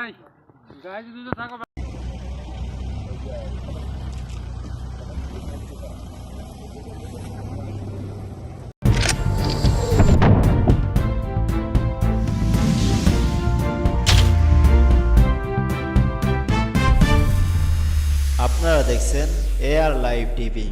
এই গায়ে যদি থাকো আপনারা দেখছেন এআর লাইভ টিভি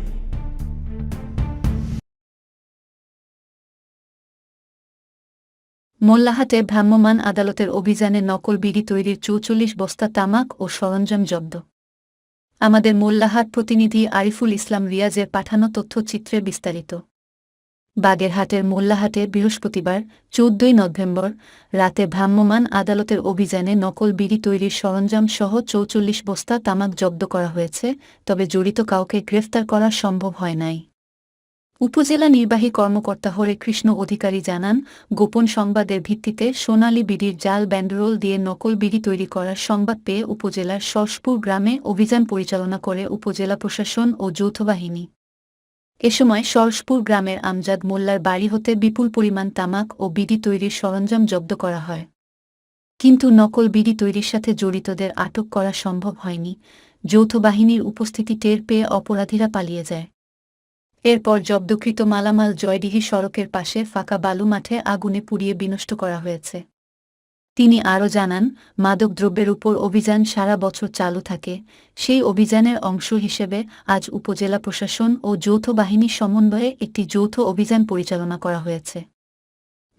মোল্লাহাটে ভ্রাম্যমাণ আদালতের অভিযানে নকল বিড়ি তৈরির চৌচল্লিশ বস্তা তামাক ও সরঞ্জাম জব্দ। আমাদের মোল্লাহাট প্রতিনিধি আরিফুল ইসলাম রিয়াজের পাঠানো তথ্যচিত্রে বিস্তারিত। বাগেরহাটের মোল্লাহাটে বৃহস্পতিবার, চৌদ্দই নভেম্বর, রাতে ভ্রাম্যমাণ আদালতের অভিযানে নকল বিড়ি তৈরির সরঞ্জাম সহ চৌচল্লিশ বস্তা তামাক জব্দ করা হয়েছে, তবে জড়িত কাউকে গ্রেফতার করা সম্ভব হয় নাই। উপজেলা নির্বাহী কর্মকর্তা হরে কৃষ্ণ অধিকারী জানান, গোপন সংবাদের ভিত্তিতে সোনালী বিড়ির জাল ব্যান্ডরোল দিয়ে নকল বিড়ি তৈরি করার সংবাদ পেয়ে উপজেলার সরসপুর গ্রামে অভিযান পরিচালনা করে উপজেলা প্রশাসন ও যৌথ বাহিনী। এ সময় সরসপুর গ্রামের আমজাদ মোল্লার বাড়ি হতে বিপুল পরিমাণ তামাক ও বিড়ি তৈরির সরঞ্জাম জব্দ করা হয়। কিন্তু নকল বিড়ি তৈরির সাথে জড়িতদের আটক করা সম্ভব হয়নি। যৌথ বাহিনীর উপস্থিতি টের পেয়ে অপরাধীরা পালিয়ে যায়। এরপর জব্দকৃত মালামাল জয়ডিহি সড়কের পাশে ফাঁকা বালু মাঠে আগুনে পুড়িয়ে বিনষ্ট করা হয়েছে। তিনি আরও জানান মাদকদ্রব্যের উপর অভিযান সারা বছর চালু থাকে। সেই অভিযানের অংশ হিসেবে আজ উপজেলা প্রশাসন ও যৌথ বাহিনীর সমন্বয়ে একটি যৌথ অভিযান পরিচালনা করা হয়েছে।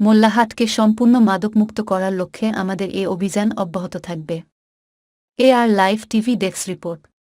মোল্লাহাটকে সম্পূর্ণ মাদকমুক্ত করার লক্ষ্যে আমাদের এ অভিযান অব্যাহত থাকবে। A R live TV desk report.